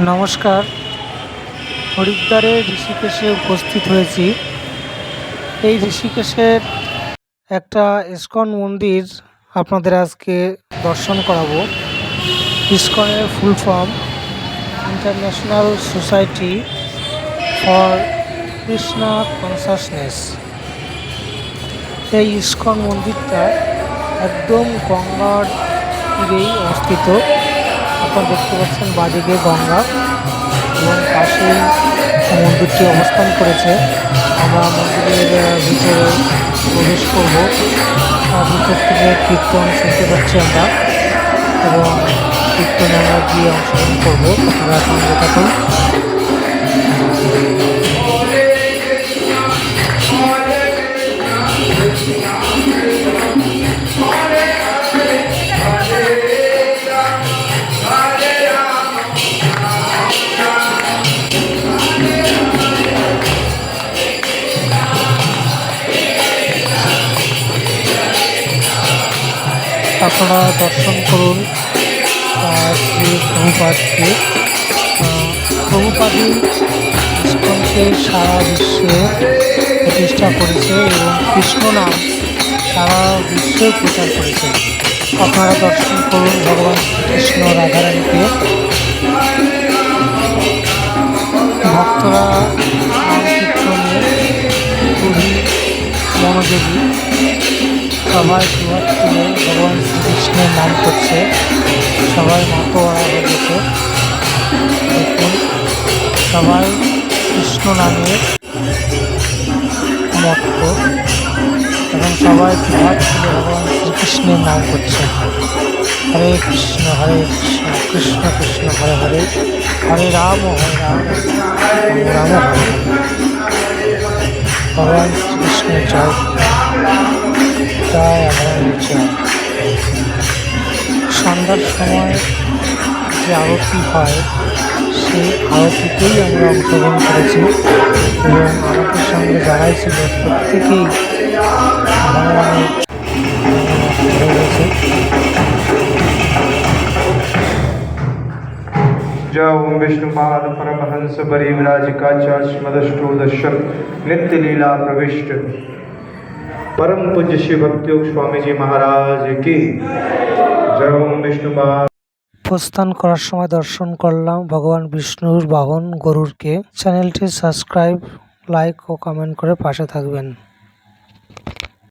নমস্কার। হরিদ্বারে ঋষিকেশে উপস্থিত হয়েছি। এই ঋষিকেশের একটা ইস্কন মন্দির আপনাদের আজকে দর্শন করাবো। ইস্কনের full form, international society for Krishna consciousness. এই ইস্কন মন্দিরটা একদম গঙ্গার তীরেই অবস্থিত। আপনারা দেখতে পাচ্ছেন বাঁদিকে গঙ্গা এবং পাশে মন্দিরটি অবস্থান করেছে। আমরা মন্দিরের ভিতরে প্রবেশ করব। তার ভিতর থেকে কীর্তন শুনতে পাচ্ছি আমরা এবং কীর্তনে আমরা গিয়ে অংশগ্রহণ করব। আপনারা সঙ্গে থাকুন। আপনারা দর্শন করুন শ্রী প্রভুপাদকে। সারা বিশ্বে প্রতিষ্ঠা করেছে এবং কৃষ্ণ নাম সারা বিশ্বে প্রচার করেছে। আপনারা দর্শন করুন ভগবান কৃষ্ণ রাধারানীকে। ভক্তরা নাম মনোযোগী। সবাই দুহাত তুলে ভগবান শ্রীকৃষ্ণের নাম করছে। সবাই মাতোয়ারা হয়ে গেছে। সবাই কৃষ্ণ নামের মত্ত। এবং সবাই দুহাত তুলে ভগবান শ্রীকৃষ্ণের নাম করছে। হরে কৃষ্ণ হরে কৃষ্ণ কৃষ্ণ কৃষ্ণ, হরে হরে। হরে রাম হরে রাম রাম হরে ভগবান শ্রীকৃষ্ণের জয়। জয় আমার জয় সন্ধ্যার সময় যে আরতি হয় সেই আরতিতেই আমরা অংশগ্রহণ করেছি এবং আমাদের সঙ্গে যারাই ছিল প্রত্যেকেই ভগবানের হয়ে গেছে जय ओम विष्णुपाद परमहंस परिविराज काचार्य श्रीमदष्टोदशक नित्य लीला प्रविष्ट परम पूज्य श्री भक्तियोग स्वामी जी महाराज की जय ओम विष्णुपाद প্রস্থান করার সময় দর্শন করলাম ভগবান বিষ্ণুর বাহন গরুরকে চ্যানেলটি সাবস্ক্রাইব লাইক ও কমেন্ট করে পাশে থাকবেন